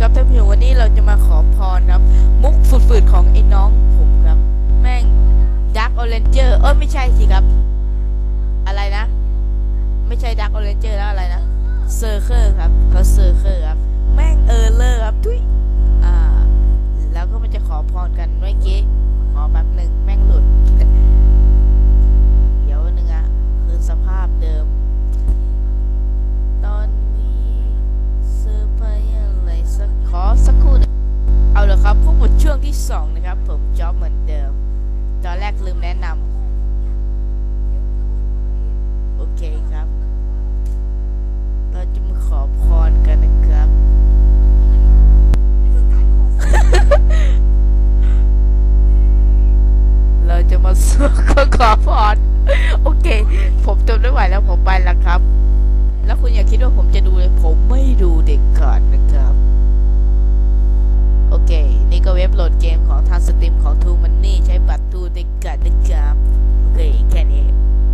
ครับท่านผู้ชมวันนี้เราจะมาขอพรครับ มุกฝืดๆของไอ้น้องผมครับ แม่งดักออเรนเจอร์เออไม่ใช่สิครับ อะไรนะ ไม่ใช่ดักออเรนเจอร์แล้วอะไรนะเซอร์เคอร์ครับเขาเซอร์เคอร์ครับ แม่งเออเลอร์ครับทุยอ่า แล้วก็มันจะขอพรกันเมื่อกี้ ดช่วงที่สองนะครับ ผมจ็อบเหมือนเดิม ตอนแรกลืมแนะนำโอเคครับ เราจะมาขอพรกันนะครับเราจะมาสวดขอพรโอเค ผมทนไม่ไหวแล้วผมไปแล้วครับ โหลดเกมของทางสตรีมของ t ูมันนี่ใช้